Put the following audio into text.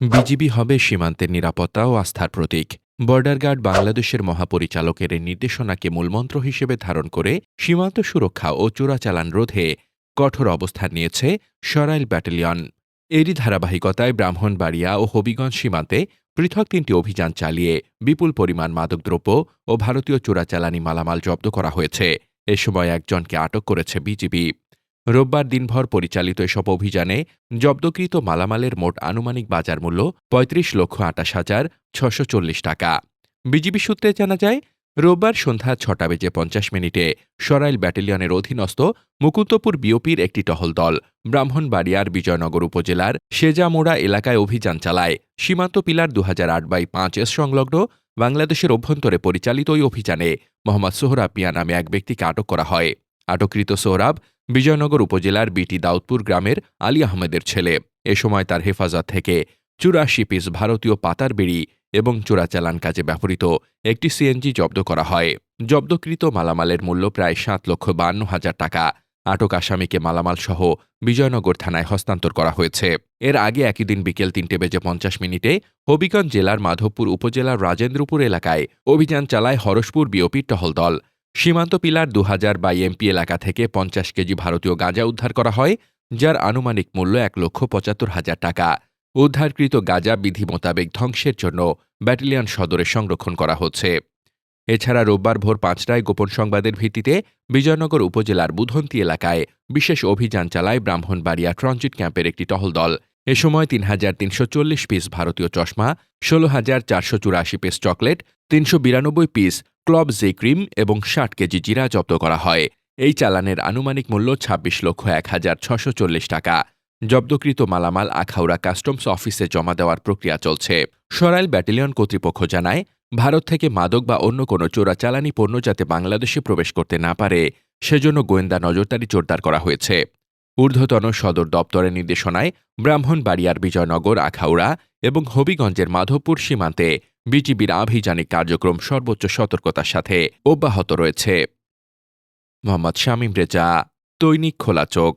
BGB হবে সীমান্তের নিরাপত্তা ও আস্থার প্রতীক। বর্ডার গার্ড বাংলাদেশের মহাপরিচালকের নির্দেশনাকে মূলমন্ত্র হিসেবে ধারণ করে সীমান্ত সুরক্ষা ও চোরাচালান রোধে কঠোর অবস্থান নিয়েছে সরাইল ব্যাটালিয়ন। এরই ধারাবাহিকতায় ব্রাহ্মণবাড়িয়া ও হবিগঞ্জ সীমান্তে পৃথক তিনটি অভিযান চালিয়ে বিপুল পরিমাণ মাদকদ্রব্য ও ভারতীয় চোরাচালানি মালামাল জব্দ করা হয়েছে। এ সময় একজনকে আটক করেছে বিজিবি। রোববার দিনভর পরিচালিত এসব অভিযানে জব্দকৃত মালামালের মোট আনুমানিক বাজার মূল্য পঁয়ত্রিশ লক্ষ আটাশ হাজার ছশো চল্লিশ টাকা। বিজিবি সূত্রে জানা যায়, রোববার সন্ধ্যা ছটা বেজে পঞ্চাশ মিনিটে সরাইল ব্যাটালিয়নের অধীনস্থ মুকুন্দপুর বিওপির একটি টহল দল ব্রাহ্মণবাড়িয়ার বিজয়নগর উপজেলার সেজামোড়া এলাকায় অভিযান চালায়। সীমান্ত পিলার দু হাজার আট বাই পাঁচ এস সংলগ্ন বাংলাদেশের অভ্যন্তরে পরিচালিত ওই অভিযানে মোহাম্মদ সোহরাব মিয়া নামে এক ব্যক্তিকে আটক করা হয়। আটককৃত সোহরাব বিজয়নগর উপজেলার বিটি দাউদপুর গ্রামের আলী আহমেদের ছেলে। এ সময় তার হেফাজত থেকে চুরাশি পিস ভারতীয় পাতার বেড়ি এবং চোরাচালান কাজে ব্যবহৃত একটি সিএনজি জব্দ করা হয়। জব্দকৃত মালামালের মূল্য প্রায় সাত লক্ষ বান্ন হাজার টাকা। আটক আসামিকে মালামাল সহ বিজয়নগর থানায় হস্তান্তর করা হয়েছে। এর আগে একই দিন বিকেল তিনটে বেজে পঞ্চাশ মিনিটে হবিগঞ্জ জেলার মাধবপুর উপজেলার রাজেন্দ্রপুর এলাকায় অভিযান চালায় হরশপুর বিওপির টহল দল। সীমান্ত পিলার দু হাজার বাই এমপি এলাকা থেকে পঞ্চাশ কেজি ভারতীয় গাঁজা উদ্ধার করা হয়, যার আনুমানিক মূল্য এক লক্ষ পঁচাত্তর হাজার টাকা। উদ্ধারকৃত গাঁজা বিধি মোতাবেক ধ্বংসের জন্য ব্যাটালিয়ন সদরে সংরক্ষণ করা হচ্ছে। এছাড়া রোববার ভোর পাঁচটায় গোপন সংবাদের ভিত্তিতে বিজয়নগর উপজেলার বুধন্তি এলাকায় বিশেষ অভিযান চালায় ব্রাহ্মণবাড়িয়া ট্রানজিট ক্যাম্পের একটি টহল দল। এ সময় তিন হাজার তিনশো চল্লিশ পিস ভারতীয় চশমা ষোলো হাজার চারশো চুরাশি পিস চকলেট, তিনশো বিরানব্বই পিস ক্লব জে ক্রিম এবং ষাট কেজি জিরা জব্দ করা হয়। এই চালানের আনুমানিক মূল্য ছাব্বিশ লক্ষ এক হাজার ছশো চল্লিশ টাকা। জব্দকৃত মালামাল আখাউড়া কাস্টমস অফিসে জমা দেওয়ার প্রক্রিয়া চলছে। সরাইল ব্যাটালিয়ন কর্তৃপক্ষ জানায়, ভারত থেকে মাদক বা অন্য কোনো চোরাচালানি পণ্য যাতে বাংলাদেশে প্রবেশ করতে না পারে, সেজন্য গোয়েন্দা নজরদারি জোরদার করা হয়েছে। ঊর্ধ্বতন সদর দপ্তরের নির্দেশনায় ব্রাহ্মণবাড়িয়ার বিজয়নগর, আখাউড়া এবং হবিগঞ্জের মাধবপুর সীমান্তে বিজিবির আভিযানিক কার্যক্রম সর্বোচ্চ সতর্কতার সাথে অব্যাহত রয়েছে। মোহাম্মদ শামীম রেজা, দৈনিক খোলা চোখ।